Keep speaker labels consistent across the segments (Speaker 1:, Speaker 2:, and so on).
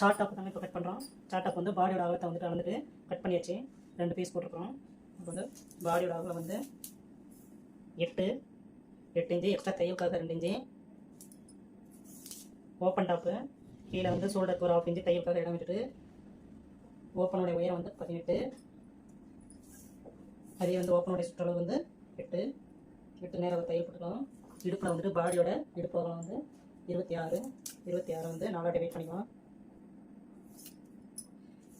Speaker 1: Chart top தாங்க இப்போ cut பண்ணுறோம் சார்ட் டாப் வந்து பாடியோட அகலத்தை வந்துட்டு அளந்துட்டு கட் பண்ணியாச்சு. ரெண்டு பீஸ் போட்டிருக்கிறோம் இப்போ வந்து பாடியோட அகலம் வந்து எட்டு. எட்டு இன்ச்சு எக்ஸ்ட்ரா தையலுக்காக ரெண்டு இன்ச்சு ஓப்பன் டாப்பு கீழே வந்து ஷோல்டருக்கு ஒரு ஆஃப் இன்ச்சு தையலுக்காக இடம் விட்டுட்டு ஓப்பனுடைய உயரம் வந்து பதினெட்டு. அதே வந்து ஓப்பனுடைய சுற்றளவு வந்து எட்டு. எட்டு நேரம் தையல் போட்டுக்கலாம். இடுப்பில் வந்துட்டு பாடியோட இடுப்பு வந்து இருபத்தி ஆறு. இருபத்தி ஆறு வந்து நாலாட்டி வெயிட் பண்ணிக்கலாம்.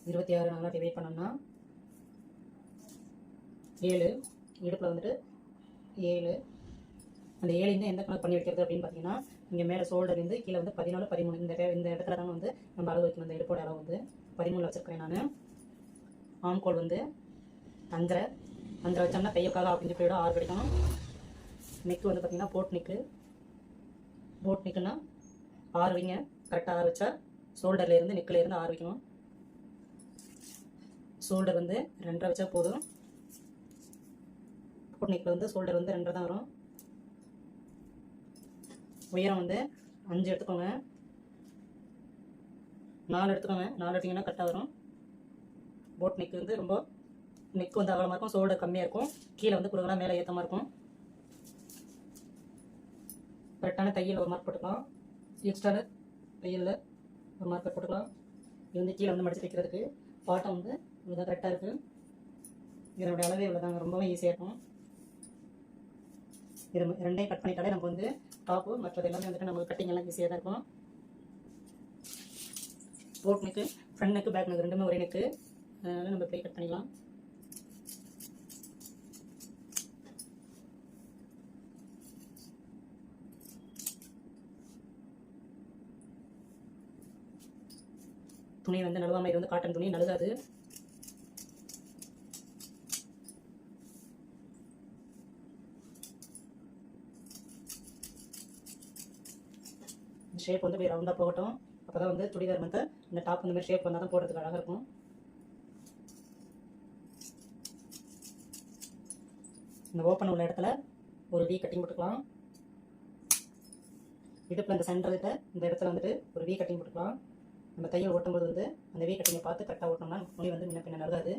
Speaker 1: இருபத்தி ஆறு நாலா டிவைட் பண்ணோம்னா ஏழு இடுப்பில் வந்துட்டு ஏழு. அந்த ஏழு எந்த கணக்கு பண்ணி வைக்கிறது அப்படின்னு பார்த்தீங்கன்னா இங்கே மேலே ஷோல்டர்லேருந்து கீழே வந்து பதினாலு பதிமூணு இந்த இந்த இடத்துல தான் வந்து நம்ம அளவு வைக்கணும். இந்த இடுப்போட அளவு வந்து பதிமூணு வச்சிருக்கேன் நான். ஆம்கோல் வந்து அஞ்சரை. அஞ்சரை வச்சோம்னா கையக்காக அப்படின்னு போயிடும் ஆறு கிடைக்கும் நெக்கு வந்து பார்த்தீங்கன்னா போட் நெக்கு போட் நெக்குன்னா ஆறு வைங்க. கரெக்டாக ஆறு வச்சா ஷோல்டர்லேருந்து நெக்கிலேருந்து ஆறு வைக்கணும். ஷோல்டர் வந்து ரெண்டரை வச்சா போதும். போட் நெக்கில் வந்து ஷோல்டர் வந்து ரெண்டரை தான் வரும். உயரம் வந்து அஞ்சு எடுத்துக்கோங்க. நாலு எடுத்துக்கோங்க. நாலு எடுத்தீங்கன்னா கரெக்டாக வரும். போட் நெக் வந்து ரொம்ப நெக் வந்து அகலமாக இருக்கும். ஷோல்டர் கம்மியாக இருக்கும். கீழே வந்து குறுகலாக மேலே ஏற்றமாக இருக்கும். கரெக்டான தையல் ஒரு மார்க் போட்டுக்கலாம். எக்ஸ்ட்ரான தையலில் ஒரு மார்க் போட்டுக்கலாம். இது வந்து கீழே வந்து மடிச்சு தைக்கிறதுக்கு பாட்டம் வந்து இவ்வளோதான் கரெக்டாக இருக்குது இதனுடைய அளவே இவ்வளோதாங்க ரொம்பவே ஈஸியாக இருக்கும். இது ரெண்டையும் கட் பண்ணிட்டாலே நமக்கு வந்து டாப்பு மற்றது எல்லாமே வந்துட்டு நமக்கு கட்டிங் எல்லாம் ஈஸியாக தான் இருக்கும். Boat neck front neck back neck ரெண்டுமே ஒரே நெக்கு அதனால நம்ம இப்படியே கட் பண்ணிக்கலாம். துணி வந்து நழுவாமல் இது வந்து காட்டன் துணி நழுகாது. ஷேப் வந்து போய் ரவுண்டாக போகட்டும். அப்போ தான் வந்து சுடிதார் வந்து இந்த டாப் இந்த மாதிரி ஷேப் வந்தால் தான் போடுறதுக்கு அழகாக இருக்கும். இந்த ஓப்பன் உள்ள இடத்துல ஒரு வி கட்டிங் போட்டுக்கலாம். இடுப்பில் இந்த சென்டர்கிட்ட இந்த இடத்துல வந்துட்டு ஒரு வி கட்டிங் போட்டுக்கலாம். நம்ம தையல் ஓட்டும்போது வந்து அந்த வி கட்டிங்கை பார்த்து கரெக்டாக ஓட்டணும்னா துணி வந்து முன்ன பின்ன நல்லாது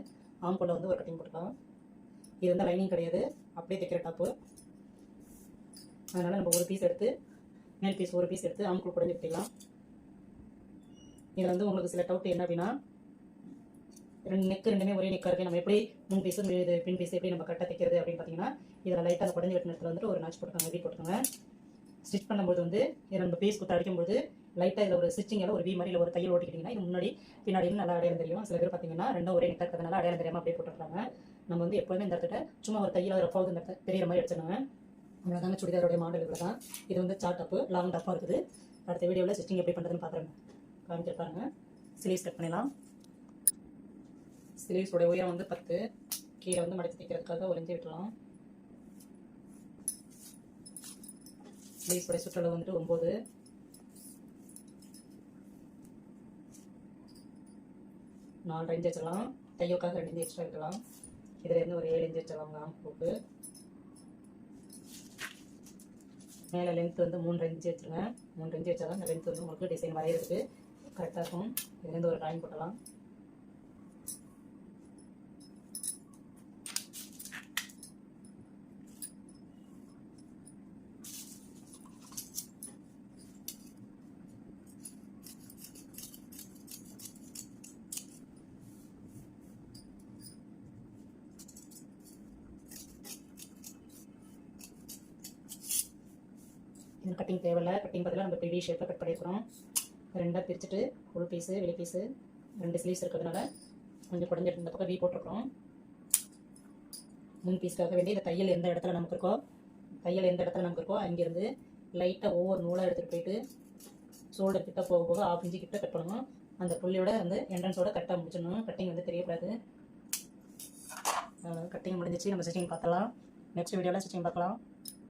Speaker 1: ஆம்போல வந்து ஒரு கட்டிங் போட்டுக்கலாம். இது வந்து லைனிங் கிடையாது. அப்படியே தைக்கிற டாப்பு அதனால் நம்ம ஒரு பீஸ் எடுத்து மேல் பீஸ் ஒரு பீஸ் எடுத்து ஆம்குள் குடஞ்சி விட்டுக்கலாம் இதில் வந்து உங்களுக்கு சில டவுட் என்ன அப்படின்னா ரெண்டு நெக் ரெண்டுமே ஒரே நெக்காக இருக்குது நம்ம எப்படி மூணு பீஸும் இது பின் பீஸ் எப்படி நம்ம கட்ட தைக்கிறது அப்படின்னு பார்த்தீங்கன்னா இதில் லைட்டாக அந்த குடஞ்சி வெட்டின இடத்துல வந்துட்டு ஒரு நாச்சு போட்டுக்கோங்க வீ போட்டுக்கோங்க. ஸ்டிச் பண்ணும்போது வந்து இதில் நம்ம பீஸ் குத்து அடிக்கும்போது லைட்டாக இதில் ஒரு ஸ்டிச்சிங்கில் ஒரு வி மாதிரி இல்லை ஒரு தையல் ஓட்டிக்கிட்டிங்கன்னா இது முன்னாடி பின்னாடி நல்லா அடையாளம் தெரியும். சில பேர் பார்த்தீங்கன்னா ரெண்டும் ஒரே நெக்காக இருக்கிறதுனால அடையாளம் தெரியாமல் அப்படியே போட்டுருக்காங்க நம்ம வந்து எப்போதுமே இந்த இடத்துல சும்மா ஒரு தையில் ஒரு ஃபோது இந்த தெரியிற மாதிரி அடிச்சிடுங்க இவ்வளோதாங்க சுடிதாரோடைய மாடல் இவ்வளோ தான் இது வந்து சார்ட் அப்பு லாங் டப்பாக இருக்குது. அடுத்த வீடியோவில் ஸ்டிச்சிங் எப்படி பண்ணுறதுன்னு பார்க்குறேன் காமிச்சு பாருங்க. ஸ்லீவ்ஸ் கட் பண்ணிடலாம் ஸ்லீவ்ஸோட உயரம் வந்து பத்து. கீழே வந்து மடித்து தைக்கிறதுக்காக ஒளிஞ்சு விட்டுலாம் ஸ்லீவ்ஸோட சுற்றளவு வந்துட்டு ஒம்பது நாலு இன்ச் வச்சிடலாம். தையோக்காக ரெண்டு இன்ச் எக்ஸ்ட்ரா வைக்கலாம் இதில் இருந்து ஒரு ஏழு இன்ச் வச்சிடலாம் போக்கு மேலே லென்த் வந்து மூன்று இன்ச்சு வச்சுருங்க. மூன்று இன்ச்சு வச்சால் தான் லென்த் வந்து உங்களுக்கு டிசைன் வரைகிறதுக்கு கரெக்டாக இருக்கும். இதுலேருந்து ஒரு ட்ராயிங் போட்டலாம் கட்டிங் தேவையில்ல. கட்டிங் பதிலாக நம்ம பிவி ஷேப்பில் கட் பண்ணியிருக்கிறோம். ரெண்டாக பிரிச்சுட்டு உள் பீஸு வெளி பீஸு ரெண்டு ஸ்லீவ்ஸ் இருக்கிறதுனால கொஞ்சம் குடஞ்சி இந்த பக்கம் வீ போட்டிருக்கிறோம். முன் பீஸ்க்காக வேண்டிய இந்த தையல் எந்த இடத்துல நமக்கு இருக்கோ தையல் எந்த இடத்துல நமக்கு இருக்கோ அங்கேருந்து லைட்டாக ஒவ்வொரு நூலாக எடுத்துகிட்டு போயிட்டு ஷோல்டர் கிட்ட போக போக ஆஃப் இன்ச்சு கிட்ட கட் பண்ணணும். அந்த புள்ளியோட வந்து என்ட்ரன்ஸோட கரெக்டாக முடிச்சிடணும். கட்டிங் வந்து தெரியக்கூடாது. கட்டிங் முடிஞ்சிச்சு. நம்ம ஸ்டிச்சிங் பார்க்கலாம் நெக்ஸ்ட் வீடியோவில் ஸ்டிச்சிங் பார்க்கலாம்.